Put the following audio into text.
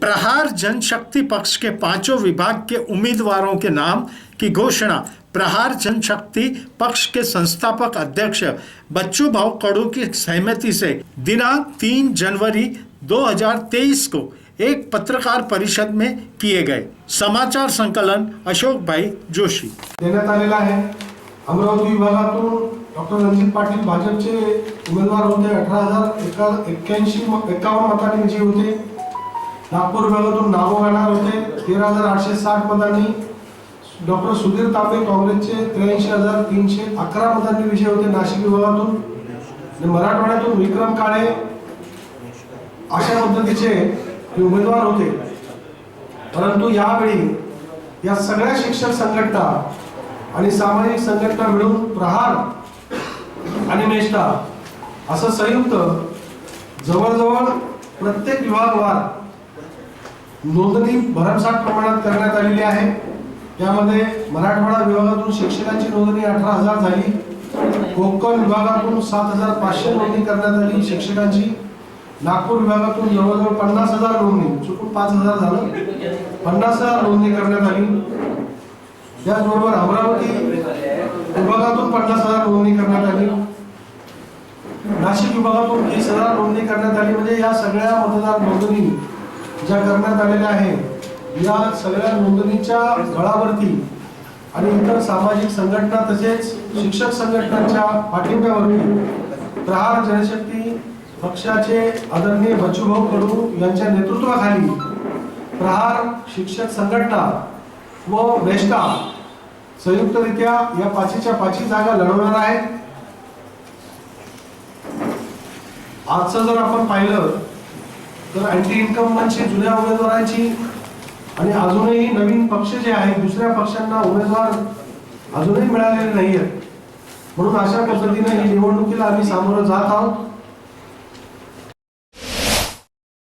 प्रहार जनशक्ति पक्ष के पाँचों विभाग के उम्मीदवारों के नाम की घोषणा प्रहार जनशक्ति पक्ष के संस्थापक अध्यक्ष बच्चू भाव कडू की सहमति से दिनांक तीन जनवरी 2023 को एक पत्रकार परिषद में किए गए। समाचार संकलन अशोक भाई जोशी। आहे। अमरावती विभागातून डॉक्टर रणजित पाटील भाजपचे उमेदवार होते अठरा हज़ार एका एक्क्याऐंशी एकावन्न मतांनी विजयी होते. नागपूर विभागातून नावं गाणार होते. तेरा हजार आठशे साठ मतांनी डॉक्टर सुधीर तांबे काँग्रेसचे त्र्याऐंशी हजार तीनशे अकरा मतांनी विषय होते नाशिक विभागातून. आणि मराठवाड्यातून विक्रम काळे अशा पद्धतीचे हे उमेदवार होते. परंतु यावेळी या सगळ्या शिक्षक संघटना आणि सामाजिक संघटना मिळून प्रहार आणि मेष्टा असं संयुक्त जवळजवळ प्रत्येक विभागवार नोंदणी भरमसाठ प्रमाणात करण्यात आलेली आहे. त्यामध्ये मराठवाडा विभागातून शिक्षकांची नोंदणी अठरा हजार झाली. कोकण विभागातून सात हजार पाचशे नोंदणी करण्यात आली शिक्षकांची. नागपूर विभागातून जवळजवळ पन्नास हजार नोंदणी चुकून पाच हजार झालं. पन्नास हजार नोंदणी करण्यात आली. त्याचबरोबर अमरावती विभागातून पन्नास हजार नोंदणी करण्यात आली. नाशिक विभागातून तीस हजार नोंदणी करण्यात आली. म्हणजे या सगळ्या मतदार नोंदणी ज्या करण्यात आलेल्या आहेत या सगळ्या नोंदणीच्या गळावरती आणि इतर सामाजिक संघटना तसेच शिक्षक संघटनांच्या पाठिंब्यावरती प्रहार जनशक्ती पक्षाचे आदरणीय बच्चूभाऊ कडू यांच्या नेतृत्वाखाली प्रहार शिक्षक संघटना व वेष्टा संयुक्तरित्या या पाचीच्या पाची जागा लढवणार आहेत. आजचं जर आपण पाहिलं तर अँटी इन्कमची म्हणजे जुन्या उमेदवारांची आणि अजूनही नवीन पक्ष जे आहेत दुसऱ्या पक्षांना उमेदवार अजूनही मिळालेले नाही आहेत म्हणून अशा पद्धतीने ही निवडणुकीला आम्ही सामोरं जात आहोत.